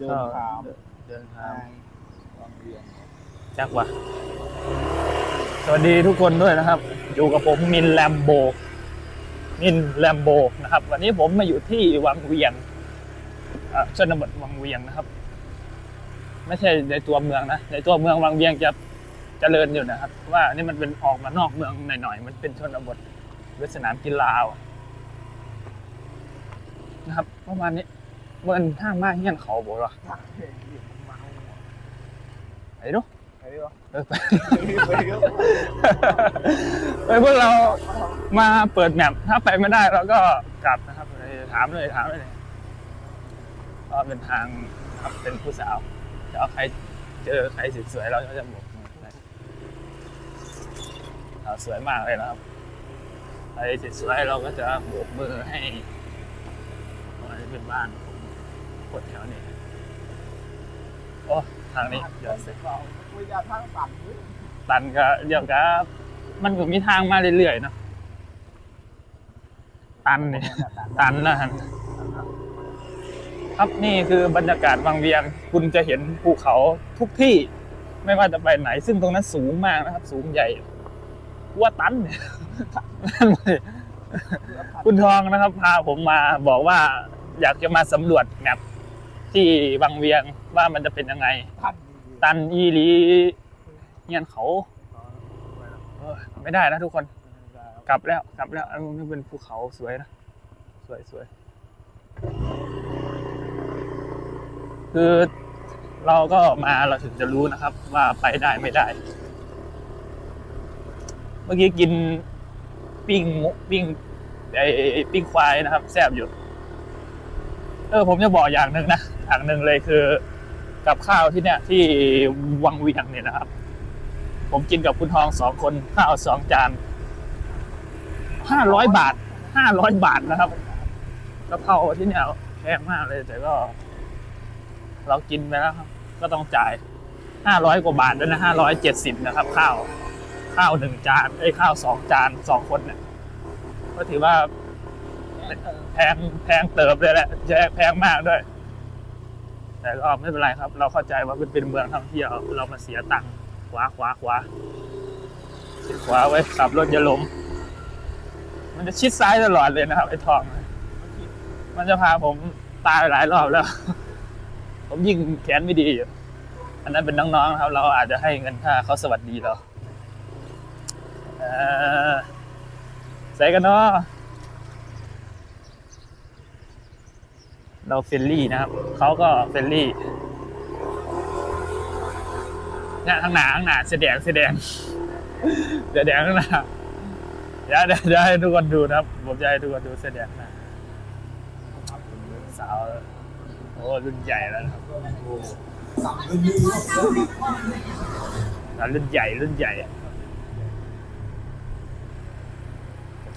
เดิเข้านทางเดินทาทางงวังเวียงจักวะสวัสดีทุกคนด้วยนะครับ อยู่กับผมมินแลมโบ มินแลมโบนะครับ วันนี้ผมมาอยู่ที่วังเวียงอ่าชนบทวังเวียงนะครับ ไม่ใช่ในตัวเมืองนะในตัวเมืองวังเวียงจะเจริญอยู่นะครับเพราะว่านี่มันเป็นออกมานอกเมืองหน่อยๆมันเป็นชนบทเป็นสนามกีฬานะครับประมาณนี้ มันทางมากเงี้ยนเขาบอกว่าทางเพลงอยู่เมาไอ้ดูไปดิวะเออไปไปดิวะเฮ้ยพวกเรามาเปิดแมปถ้าไปไม่ได้เราก็กลับนะครับเลยถามเลยถามเลยก็เป็นทางครับเป็นผู้สาวจะเอาใครเจอใครสวยๆเราก็จะบอกสาวสวยมากเลยนะครับใครสวยๆเราก็จะโบกมือให้อันนี้เป็นบ้าน ผมคนแถวนี้โอ้ทางนี้เดี๋ยวเสร็จเราคุยกันทางต่ำด้วยตันก็เดี๋ยวก็มันก็มีทางมาเรื่อยๆเนาะตันเนี่ยตันนะฮะครับนี่คือบรรยากาศวังเวียงคุณจะเห็นภูเขาทุกที่ ไม่ว่าจะไปไหน ซึ่งตรงนั้นสูงมากนะครับ สูงใหญ่ว่าตันเนี่ยนั่นเลยคุณทองนะครับ พาผมมาบอกว่าอยากจะมาสำรวจแมป ที่วังเวียงว่ามันจะเป็นยังไงท่านตันอีหลีเงียนเขาเออไม่ได้นะทุกคน กลับแล้วกลับแล้วอันนี้เป็นภูเขาสวยนะสวยสวยคือเราก็มาเราถึงจะรู้นะครับ ว่าไปได้ไม่ได้ เมื่อกี้กินปิ้งหมุปิ้งไอไอ้ปิ้งควายนะครับ แซ่บอยู่ เออผมจะบอกอย่างหนึ่งนะ อย่างหนึ่งเลยคือ กับข้าวที่เนี่ยที่วังเวียงเนี่ยนะครับ ผมกินกับคุณทองสองคนข้าวสองจานห้าร้อยบาทห้าร้อยบาทนะครับกะเพราที่เนี่ยแพงมากเลย แต่ก็ เรากินไปแล้วครับ ก็ต้องจ่ายห้าร้อยกว่าบาทด้วยนะห้าร้อยเจ็ดสิบนะครับ ข้าว ข้าวหนึ่งจานไอ้ข้าวสองจานสองคนเนี่ยก็ถือว่าแพงแพงเติบเลยแหละแพงมากด้วย แต่ก็ไม่เป็นไรครับ เราเข้าใจว่ามันเป็นเมืองท่องเที่ยวเรามาเสียตังค์ขวาขวาขวาชิดขวาไว้ขับรถอย่าล้มมันจะชิดซ้ายตลอดเลยนะครับไอ้ทอง มันจะพาผมตายหลายรอบแล้ว ผมยิงแขนไม่ดีอยู่อันนั้นเป็นน้องๆครับ เราอาจจะให้เงินค่าเขาสวัสดีเราเออใส่กันเนาะ เราเฟรนลี่นะครับเขาก็เฟรนลี่เนี่ยข้างหน้าข้างหน้าแสดงแสดงแสดงข้างหน้าเดี๋ยวเดี๋ยวให้ทุกคนดูนะครับ ผมจะให้ทุกคนดูแสดงนะสาวโอ้รุ่นใหญ่แล้วนะครับรุ่นใหญ่รุ่นใหญ่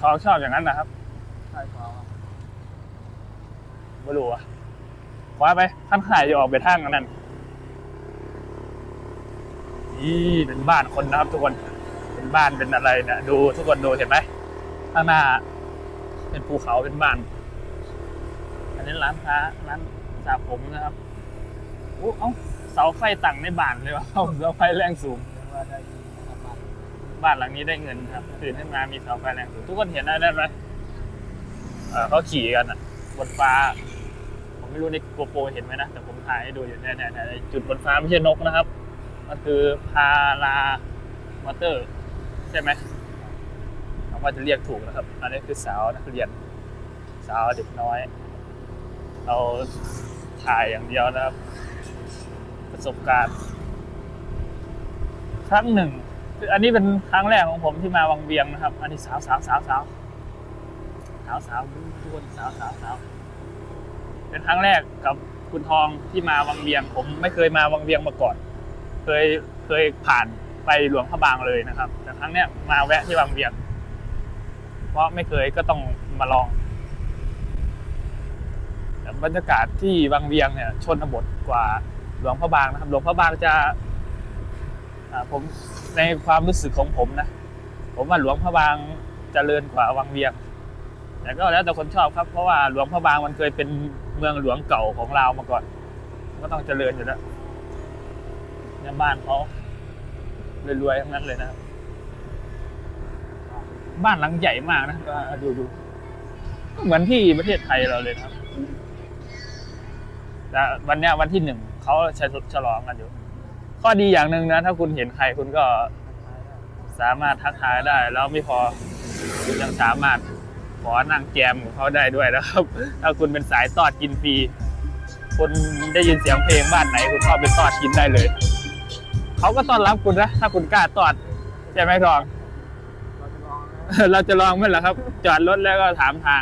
ทองชอบอย่างนั้นนะครับใช่ครับ ไม่รู้อะคว้าไปท่านขายจะออกไปทางนั้นนี่เป็นบ้านคนนะครับ ทุกคน เป็นบ้านเป็นอะไรเนะดูทุกคนดูเห็นไหมข้างหน้า เป็นภูเขาเป็นบ้าน อันนี้ร้านค้าร้านสระผมนะครับโอ้เอ้าเสาไฟตั้งในบ้านเลยวะเสาไฟแรงสูงบ้านหลังนี้ได้เงินครับตื่นขึ้นมามีเสาไฟแรงสูงทุกคนเห็นได้ไหมเขาขี่กันอะ บนฟ้า ไม่รู้ในโกโปรเห็นไหมนะ แต่ผมถ่ายให้ดูอยู่เนี่ยเนี่ยเนี่ยจุดบนฟ้าไม่ใช่นกนะครับ มันคือพารามอเตอร์ ใช่ไหมผมว่าจะเรียกถูกนะครับ อันนี้คือสาวนักเรียน สาวเด็กน้อย เราถ่ายอย่างเดียวนะครับ ประสบการณ์ ครั้งหนึ่งคืออันนี้เป็นครั้งแรกของผมที่มาวังเวียงนะครับ อันนี้สาวสาวสาวสาวสาวสาวทุกคนสาวสาวสาว เป็นครั้งแรกกับคุณทองที่มาวังเวียง ผมไม่เคยมาวังเวียงมาก่อน เคยเคยผ่านไปหลวงพระบางเลยนะครับ แต่ครั้งเนี้ยมาแวะที่วังเวียง เพราะไม่เคยก็ต้องมาลองบรรยากาศที่วังเวียงเนี่ย ชนบทกว่าหลวงพระบางนะครับ หลวงพระบางจะผมในความรู้สึกของผมนะ ผมว่าหลวงพระบางเจริญกว่าวังเวียง แต่ก็แล้วแต่คนชอบครับ เพราะว่าหลวงพระบางมันเคยเป็นเมืองหลวงเก่าของลามาก่อน ก็ต้องเจริญอยู่แล้วเนี่ยบ้านเขารวยๆทั้งนั้นเลยนะครับบ้านหลังใหญ่มากนะก็ดูดูเหมือนที่ประเทศไทยเราเลยครับแต่วันนี้วันที่หนึ่งเขาฉลฉลองกันอยู่ ข้อดีอย่างหนึ่งนะ ถ้าคุณเห็นใครคุณก็สามารถทักทายได้ แล้วไม่พอยังสามารถ ขอนั่งแจมกับเขาได้ด้วยนะครับ ถ้าคุณเป็นสายตอดกินฟรีคุณได้ยินเสียงเพลงบ้านไหน คุณเข้าไปตอดกินได้เลย เขาก็ต้อนรับคุณนะ ถ้าคุณกล้าตอดใช่ไหมทอง เราจะลองเราจะลองไหมล่ะครับ จอดรถแล้วก็ถามทาง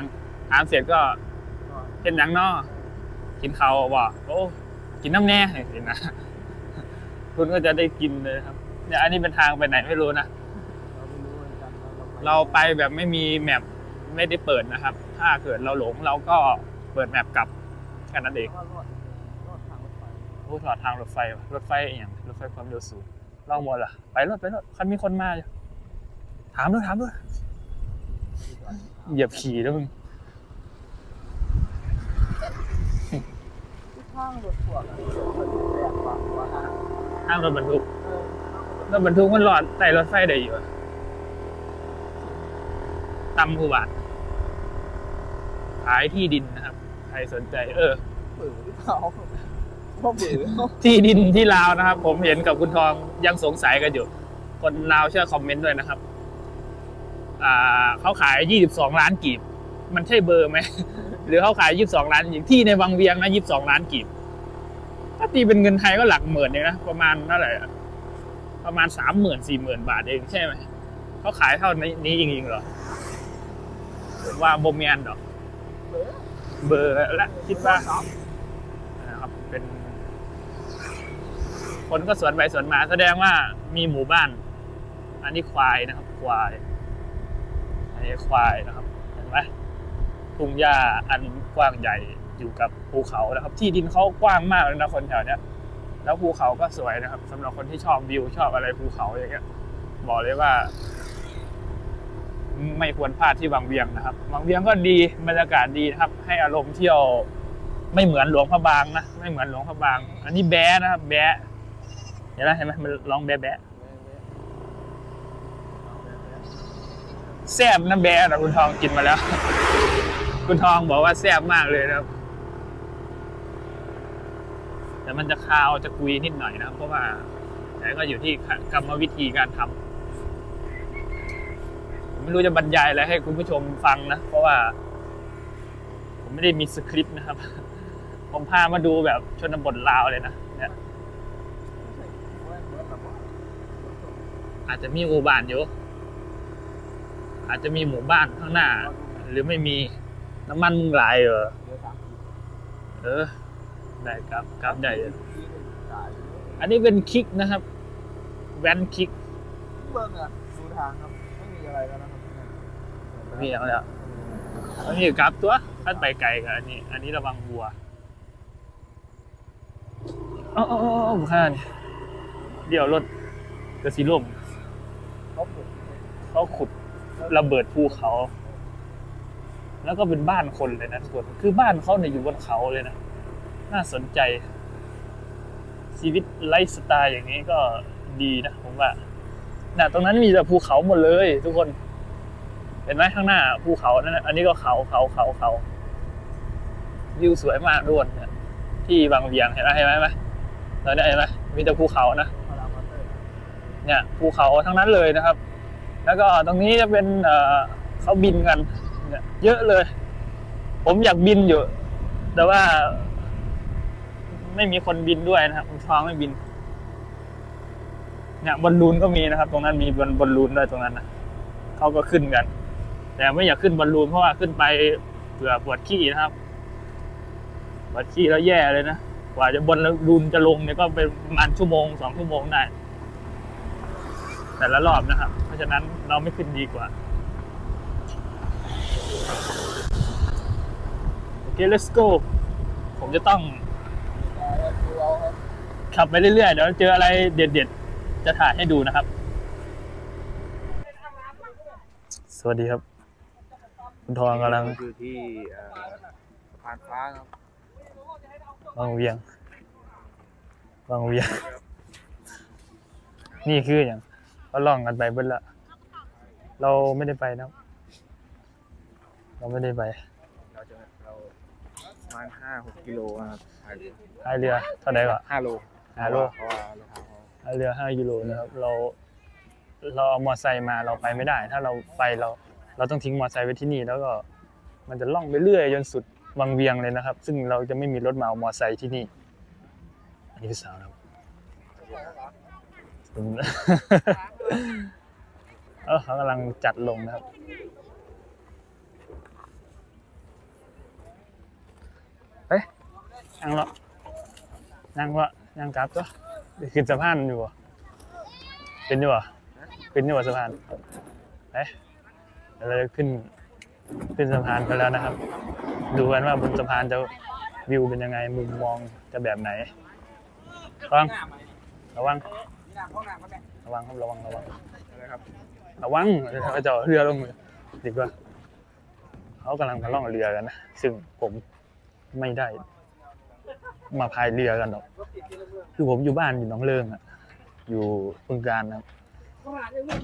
ถามเสร็จก็ก่อนเป็นยังนอกินเขาบ่โอ้กินน้ำแน่เห็นนะคุณก็จะได้กินเลยครับเนี่ยอันนี้เป็นทางไปไหนไม่รู้นะ เราไม่รู้เหมือนกันเราเราไปแบบไม่มีแมป ไม่ได้เปิดนะครับ ถ้าเกิดเราหลงเราก็เปิดแมปกลับแค่นั้นเองว่ารอดรอดทางรถไฟโอ้ถอดทางรถไฟว่ะรถไฟอหย่างรถไฟความเร็วสูงลองหมดเหรอไปรถไปรถคันมีคนมาอยู่ถามด้วยถามด้วยเหยียบขี่แล้วมึงที่ข้างรถพวกอะมันแปลกกว่าว่าฮะทางรถบรรทุกเออรถบรรทุกมันหลอดไต่รถไฟได้อยู่อะตำผู้บาทขายที่ดินนะครับ ใครสนใจ เออเบื่อหรือเปล่าพ่อเบื่อที่ดินที่ลาวนะครับ ผมเห็นกับคุณทองยังสงสัยกันอยู่ คนลาวช่วยคอมเมนต์ด้วยนะครับ อ่าเขาขาย 22 ล้านกีบ มันใช่เบอร์ไหม หรือเขาขาย 22 ล้านจริงที่ในวังเวียงนะ 22 ล้านกีบ ถ้าตีเป็นเงินไทยก็หลักหมื่นเองนะ ประมาณเท่าไหร่ประมาณสามหมื่นสี่หมื่นบาทเองใช่ไหมเขาขายเท่านี้จริงๆเหรอว่าบเมียนดอก เบื่อเบอร์และคิดว่านะครับเป็น คนก็สวนไปสวนมาแสดงว่ามีหมู่บ้าน อันนี้ควายนะครับ ควาย อันนี้ควายนะครับเห็นไหมทุ่งหญ้าอันกว้างใหญ่อยู่กับภูเขานะครับ ที่ดินเขากว้างมากเลยนะคนแถวเนี้ยแล้วภูเขาก็สวยนะครับสำหรับคนที่ชอบวิวชอบอะไรภูเขาอย่างเงี้ย บอกเลยว่า ไม่ควรพลาดที่บางเวียงนะครับ บางเวียงก็ดีบรรยากาศดีนะครับ ให้อารมณ์เที่ยวไม่เหมือนหลวงพระบางนะไม่เหมือนหลวงพระบาง อันนี้แบ๊ะนะครับ แบ๊ะเห็นไหมเห็นไหมมันร้องแบ๊ะแบ๊ะแซ่บนะแบ๊ะนะคุณทองกินมาแล้ว คุณทองบอกว่าแซ่บมากเลยนะครับ แต่มันจะคาวจะกุยนิดหน่อยนะเพราะว่าแต่ก็อยู่ที่กรรมวิธีการทำผม ไม่รู้จะบรรยายอะไรให้คุณผู้ชมฟังนะ เพราะว่า ผมไม่ได้มีสคริปต์นะครับ ผมพามาดูแบบชนบทลาวเลยนะเนี่ยอาจจะมีหมู่บ้านอยู่ อาจจะมีหมู่บ้านข้างหน้า หรือไม่มีน้ำมันมึงหลายเหรอเออ ได้ครับครับได้อยู่อันนี้เป็นคลิกนะครับ แวนคลิกเบิ้งอะดูทางครับ ไม่มีอะไรแล้วนะ ครับมีอย่างแล้วอันนี้กลับตัวขั้นไปไกลกับอันนี้ อันนี้ระวังวัวอ๋ออ๋ออ๋อข้านี่เดี๋ยวรถกระสีล่มเขาปลุกเขาขุดระเบิดภูเขา แล้วก็เป็นบ้านคนเลยนะทุกคนคือบ้านเขาเนี่ยอยู่บนเขาเลยนะ น่าสนใจ ชีวิตไลฟ์สไตล์อย่างนี้ก็ดีนะผมว่าน่ะตรงนั้นมีแต่ภูเขาหมดเลย ทุกคน ห็นไหมข้างหน้าภูเขานั่นนะอันนี้ก็เขาเขาเขาเขาวิวสวยมากด้วยเนี่ยที่บางเวียงเห็นไหมเห็นไหมเห็นไหมตอนนี้เห็นไหมมีแต่ภูเขานะพารามอเตอร์เนี่ยภูเขาทั้งนั้นเลยนะครับ แล้วก็ตรงนี้จะเป็นเอ่อเขาบินกันเนี่ยเยอะเลย ผมอยากบินอยู่ แต่ว่า ไม่มีคนบินด้วยนะครับคุณท้องไม่บิน เนี่ยบอลลูนก็มีนะครับ ตรงนั้นมีบอลบอลลูนด้วยตรงนั้นนะเขาก็ขึ้นกัน แต่ไม่อยากขึ้นบอลลูนเพราะว่าขึ้นไปเผื่อปวดขี้นะครับปวดขี้แล้วแย่เลยนะกว่าจะบอลลูนจะลงเนี่ยก็เป็นประมาณชั่วโมงสองชั่วโมงได้แต่ละรอบนะครับ เพราะฉะนั้นเราไม่ขึ้นดีกว่า โอเค let's go ผมจะต้องขับไปเรื่อยๆ เดี๋ยวเจออะไรเด็ดๆ จะถ่ายให้ดูนะครับ สวัสดีครับ คุณทองกำลังอยู่ที่เอ่อสะพานฟ้าครับวางเวียงวางเวียง นี่คืออย่างก็ล่องกันไปเบิ้ละเราไม่ได้ไปนะครับเราไม่ได้ไปเราจะเราประมาณห้าหกกิโลนะครับพายเรือพายเรือเท่าไหร่ก็ห้าโลห้าโลเพราะว่าเราทางเขาพายเรือห้ากิโลนะครับ เรา เราเอามอไซค์มาเราไปไม่ได้ ถ้าเราไปเรา เราต้องทิ้งมอเตอร์ไซค์ไว้ที่นี่ แล้วก็มันจะล่องไปเรื่อยจนสุดวังเวียงเลยนะครับ ซึ่งเราจะไม่มีรถมาเอามอเตอร์ไซค์ที่นี่ อันนี้คือสาวครับเออเขากำลังจัดลงนะครับ เฮ้ยนั่งเหรอนั่งวะนั่งกลับก็ขึ้นสะพานอยู่บ่ขึ้นอยู่บ่ขึ้นอยู่บ่สะพานเฮ้ย เราจะขึ้นขึ้นสะพานไปแล้วนะครับ ดูกันว่าบนสะพานจะวิวเป็นยังไง มุมมองจะแบบไหนระวังระวังระวังครับระวังระวังระวังเดี๋ยวเขาจะเรือลงดีกว่าเขากำลังมาล่องเรือกันนะซึ่งผมไม่ได้ มาพายเรือกันหรอก คือผมอยู่บ้านอยู่หนองเลิงอะอยู่บึงการนะครับ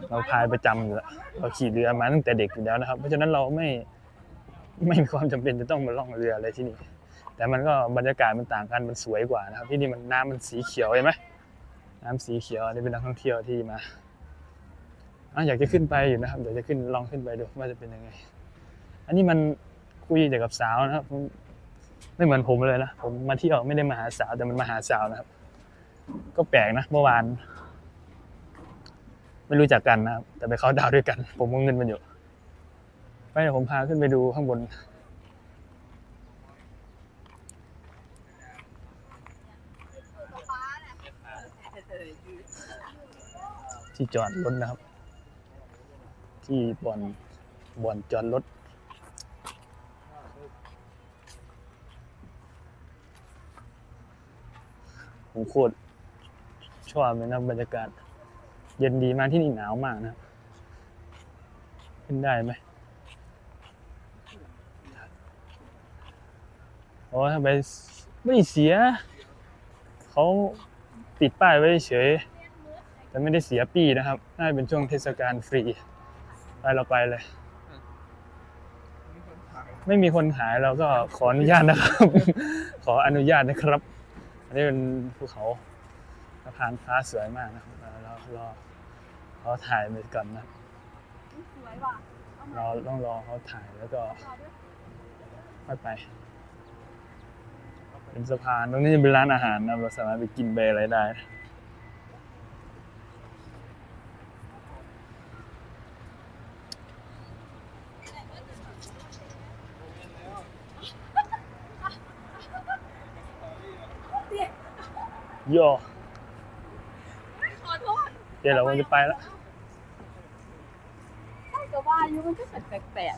เราพายประจำอยู่แล้วเราขี่เรือมาตั้งแต่เด็กอยู่แล้วนะครับ เพราะฉะนั้นเราไม่ไม่มีความจำเป็นจะต้องมาล่องเรืออะไรที่นี่ แต่มันก็บรรยากาศมันต่างกันมันสวยกว่านะครับ ที่นี่มันน้ำมันสีเขียวเห็นไหมน้ำสีเขียวนี่เป็นนักท่องเที่ยวที่มาอะอยากจะขึ้นไปอยู่นะครับเดี๋ยวจะขึ้นลองขึ้นไปดูว่าจะเป็นยังไง อันนี้มันคุยแต่กับสาวนะครับไม่เหมือนผมเลยนะผมมาเที่ยวไม่ได้มาหาสาวแต่มันมาหาสาวนะครับ ก็แปลกนะเมื่อวาน ไม่รู้จักกันนะครับ แต่ไปเข้าดาวด้วยกัน ผมก็เงินมันอยู่ไปเดี๋ยวผมพาขึ้นไปดูข้างบน ที่จอดรถนะครับ ที่บ่อนบ่อนจอดรถผมโคตรชอบเลยนะบรรยากาศ เย็นดีมากที่นี่หนาวมากนะครับขึ้นได้ไหมโอ้ทำไมไม่เสีย เขาติดป้ายไว้เฉย แต่ไม่ได้เสียปีนะครับ น่าจะเป็นช่วงเทศกาลฟรี ไปเราไปเลย ไม่มีคนขายเราก็ขออนุญาตนะครับ ขออนุญาตนะครับ อันนี้เป็นภูเขา สะพานฟ้าสวยมากนะครับเราเรารอเขาถ่ายไปก่อนนะสวยว่ะเราต้องรอเขาถ่ายแล้วก็ค่อยไป เป็นสะพานตรงนี้จะเป็นร้านอาหารนะเราสามารถไปกินไปอะไรได้โยขอโทษเดี๋ยวเราคงจะไปแล้วใช่ก็ว่าอยู่มันก็แปลก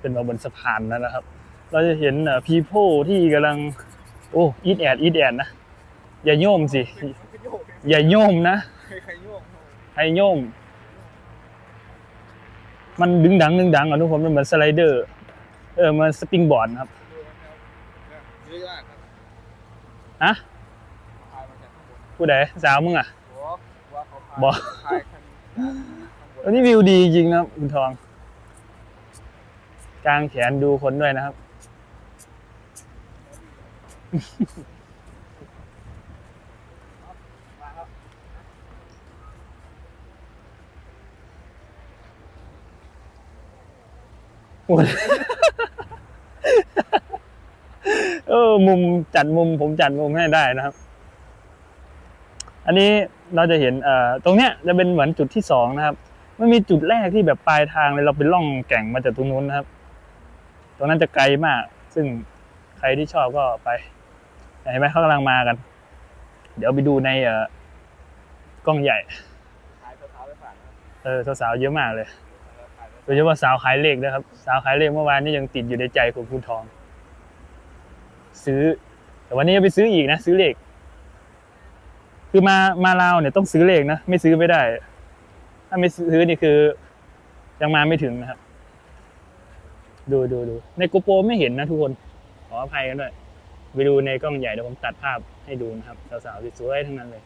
เป็นมาบนสะพานแล้วนะครับ เราจะเห็นพีโพที่กำลัง โอ้อีดแอดอีดแอดนะ อย่าโยมสิ อย่าโยมนะใครใครโยกให้โยม มันดึงดังดึงดังอะทุกคนมันเหมือนสไลเดอร์ เออมันสปริงบอร์ดครับเยอะมากครับฮะ ผู้ใดสาวมึงอะบอกว่าเขาพายบอกพายคันข้างบวันนนี้วิวดีจริงนะครับคุณทอง กลางแขนดูคนด้วยนะครับโอ้ยเออมุมจัดมุมผมจัดมุมให้ได้นะครับ อันนี้เราจะเห็นตรงเนี้ยจะเป็นเหมือนจุดที่สองนะครับมันมีจุดแรกที่แบบปลายทางเลยเราเป็นล่องแก่งมาจากตรงนู้นนะครับ ตรงนั้นจะไกลมาก ซึ่งใครที่ชอบก็ไปเห็นไหมเขากำลังมากัน เดี๋ยวไปดูในเอกล้องใหญ่เออสาวๆเยอะมากเลยขายโดยเฉพาะสาวขายเลขนะครับ สาวขายเลขเมื่อวานนี้ยังติดอยู่ในใจของคุณทอง ซื้อ แต่วันนี้จะไปซื้ออีกนะ ซื้อเลข คือมามาลาวเนี่ยต้องซื้อเลขนะไม่ซื้อไม่ได้ ถ้าไม่ซื้อนี่คือ ยังมาไม่ถึงนะครับ ดูดูดูในโกโปรไม่เห็นนะทุกคนขออภัยกันด้วยไปดูในกล้องใหญ่เดี๋ยวผมตัดภาพให้ดูนะครับสาวๆสวยๆทั้งนั้นเลย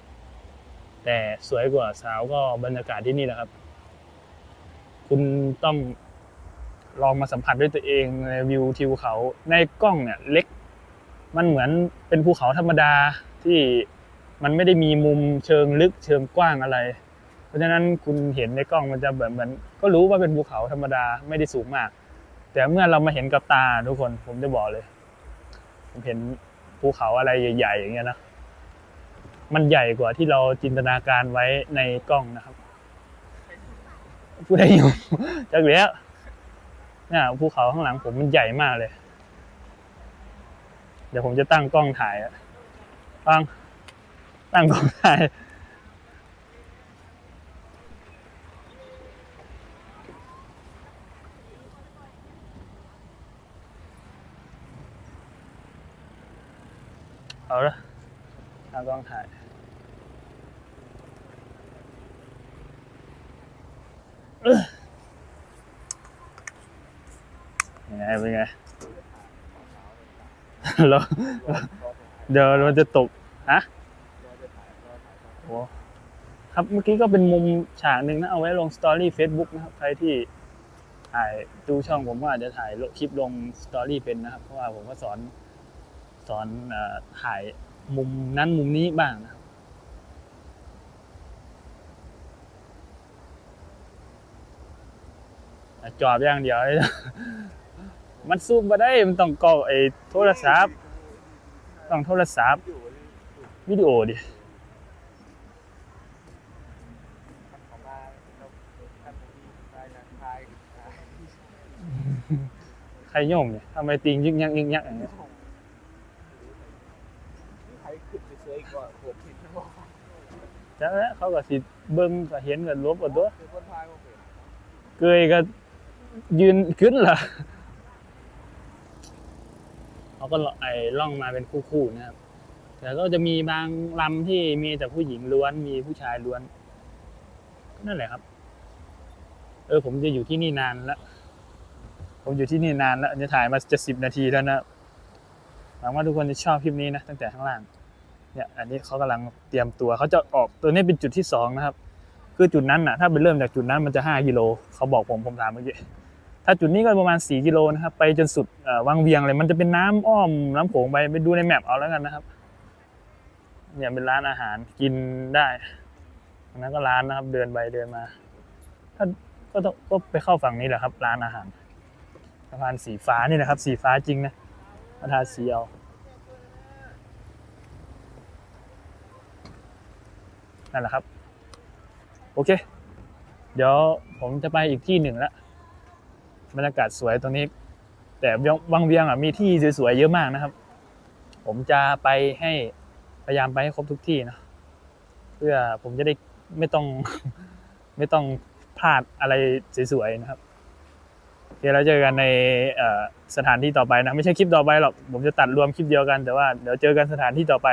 แต่สวยกว่าสาวก็บรรยากาศที่นี่แหละครับ คุณต้องลองมาสัมผัสด้วยตัวเองในวิวทิวเขาในกล้องเนี่ย เล็ก มันเหมือนเป็นภูเขาธรรมดาที่ มันไม่ได้มีมุมเชิงลึกเชิงกว้างอะไร เพราะฉะนั้นคุณเห็นในกล้องมันจะแบบเหมือนก็รู้ว่าเป็นภูเขาธรรมดาไม่ได้สูงมาก แต่เมื่อเรามาเห็นกับตาทุกคนผมจะบอกเลย ผมเห็นภูเขาอะไรใหญ่ๆอย่างเงี้ยนะมันใหญ่กว่าที่เราจินตนาการไว้ในกล้องนะครับผู้ใดอยู่จักแล้วเนี่ยภูเขาข้างหลังผมมันใหญ่มากเลย เดี๋ยวผมจะตั้งกล้องถ่ายอะตั้ง ตั้งกล้องถ่ายเอาละตั้งกล้องถ่ายเอ้อเป็นไงเป็นไงเราเดี๋ยวเราจะตกฮะ โอ้ครับเมื่อกี้ก็เป็นมุมฉากหนึ่งนะ เอาไว้ลงสตอรี่ Facebook นะครับใครที่ถ่ายดูช่องผมก็อาจจะถ่ายคลิปลงสตอรี่เป็นนะครับ เพราะว่าผมก็สอนสอนถ่ายมุมนั้นมุมนี้บ้างนะครับจอบอย่างเดียว มันซูมมาได้ มันต้องกล้อไอ้โทรศัพท์ ต้องโทรศัพท์ วิดีโอดิ ของมาเราทำดีไปนะทาย ใครโยงเนี่ยทำไมติงยึกยักยึกยักอย่างเงี้ยใครขึ้นไปเซยก่อนผมผิดทั้งหมดจ้าแล้วเขาก็สิเบิ้งก็เห็นกันลบกันตัวคือคนทายว่าเป็นเกยก็ยืนขึ้นล่ะเขาก็ไอ้ล่องมาเป็นคู่ๆนะครับ แต่ก็จะมีบางลำที่มีแต่ผู้หญิงล้วนมีผู้ชายล้วนก็นั่นแหละครับ เออผมจะอยู่ที่นี่นานแล้ว ผมอยู่ที่นี่นานแล้วจะถ่ายมาจะสิบนาทีแล้วนะหวังว่าทุกคนจะชอบคลิปนี้นะตั้งแต่ข้างล่างเนี่ยอันนี้เขากำลังเตรียมตัวเขาจะออกตัวนี้เป็นจุดที่สองนะครับ คือจุดนั้นน่ะถ้าเป็นเริ่มจากจุดนั้นมันจะห้ากิโลเขาบอกผมผมถามเมื่อกี้ถ้าจุดนี้ก็ประมาณสี่กิโลนะครับไปจนสุดวังเวียงเลยมันจะเป็นน้ำอ้อมน้ำโขงไปไปดูในแมปเอาแล้วกันนะครับเนี่ยเป็นร้านอาหารกินได้นนั้นก็ร้านนะครับเดินไปเดินมา ถ้าก็ต้องก็ไปเข้าฝั่งนี้แหละครับ ร้านอาหาร สะพานสีฟ้านี่นะครับ สีฟ้าจริงนะมาทาสีเอานั่นแหละครับ โอเค เดี๋ยวผมจะไปอีกที่หนึ่งละบรรยากาศสวยตรงนี้ แต่วังเวียงอะมีที่สวยๆเยอะมากนะครับ ผมจะไปให้พยายามไปให้ครบทุกที่นะเพื่อผมจะได้ไม่ต้องไม่ต้องพลาดอะไรสวยๆนะครับ เดี๋ยวเราเจอกันในสถานที่ต่อไปนะ ไม่ใช่คลิปต่อไปหรอก ผมจะตัดรวมคลิปเดียวกันแต่ว่าเดี๋ยวเจอกันสถานที่ต่อไป